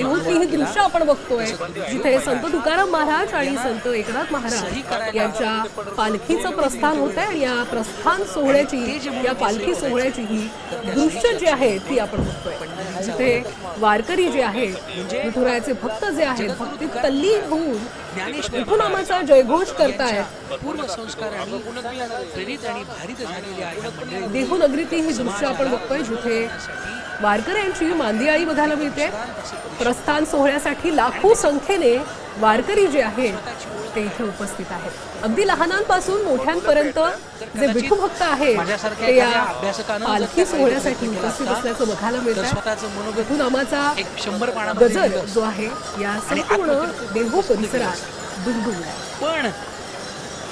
देहूतली ही दृश्य आपण बघतोय. जिथे संत तुकाराम महाराज आणि संत एकनाथ महाराज यांच्या पालखीचं प्रस्थान होत आहे आणि या प्रस्थान सोहळ्याची या पालखी सोहळ्याची ही दृश्य जी आहे ती आपण बघतोय. जिथे वारकरी जे आहेत मथुरायाचे भक्त जे आहेत भक्ती तल्लीन होऊन विठुनामाचा जयघोष करतायत. पूर्व संस्काराने प्रेरित आणि भारित झालेल्या या मंडळी देहू नगरीतली ही दृश्य आपण बघतोय जिथे वारकऱ्यांची मांदियाळी बघायला मिळते. प्रस्थान सोहळ्यासाठी लाखो संख्येने वारकरी जे आहेत ते इथे उपस्थित आहेत. अगदी लहानांपासून मोठ्यांपर्यंत जे विठू भक्त आहेत ते या पालखी सोहळ्यासाठी उपस्थित असल्याचं बघायला मिळत. विठू नामाचा गजर. जो आहे या संपूर्ण देहू परिसरात दुमदुमलाय पण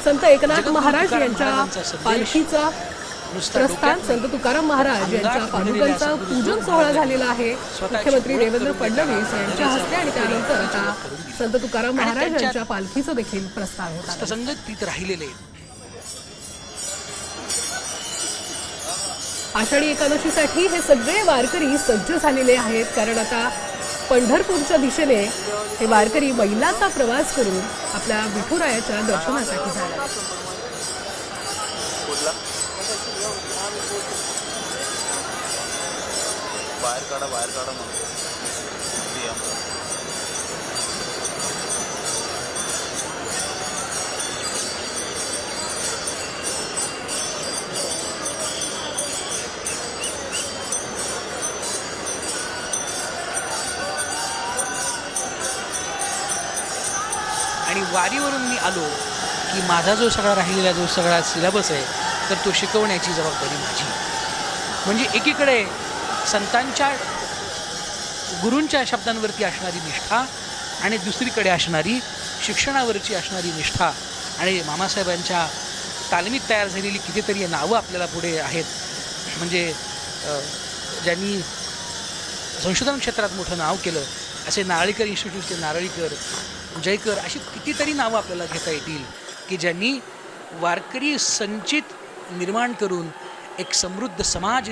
संत एकनाथ महाराज यांच्या पालखीचा प्रस्थान संत तुकाराम महाराज यांच्या पादुकांचा पूजन सोहळा झालेला आहे. मुख्यमंत्री देवेंद्र फडणवीस यांच्या हस्ते आणि त्यानंतर आता संत तुकाराम महाराज यांच्या पालखीचं देखील प्रस्थान होत राहिलेले आषाढी एकादशीसाठी हे सगळे वारकरी सज्ज झालेले आहेत. कारण आता पंढरपूरच्या दिशेने हे वारकरी मैलाचा प्रवास करून आपल्या विठुरायाच्या दर्शनासाठी जाणार बाहेर काढा बाहेर काढा म्हणतो आणि वारीवरून मी आलो की माझा जो सगळा राहिलेला जो सगळा सिलेबस आहे तर तो शिकवण्याची जबाबदारी माझी. म्हणजे एकीकडे संतांच्या गुरूंच्या शब्दांवरती असणारी निष्ठा आणि दुसरीकडे असणारी शिक्षणावरची असणारी निष्ठा. आणि मामासाहेबांच्या तालमीत तयार झालेली कितीतरी नावं आपल्याला पुढे आहेत. म्हणजे ज्यांनी संशोधन क्षेत्रात मोठं नाव केलं असे नारळीकर इन्स्टिट्यूटचे नारळीकर जयकर अशी कितीतरी नावं आपल्याला घेता येतील की ज्यांनी वारकरी संचित निर्माण करून एक समृद्ध समाज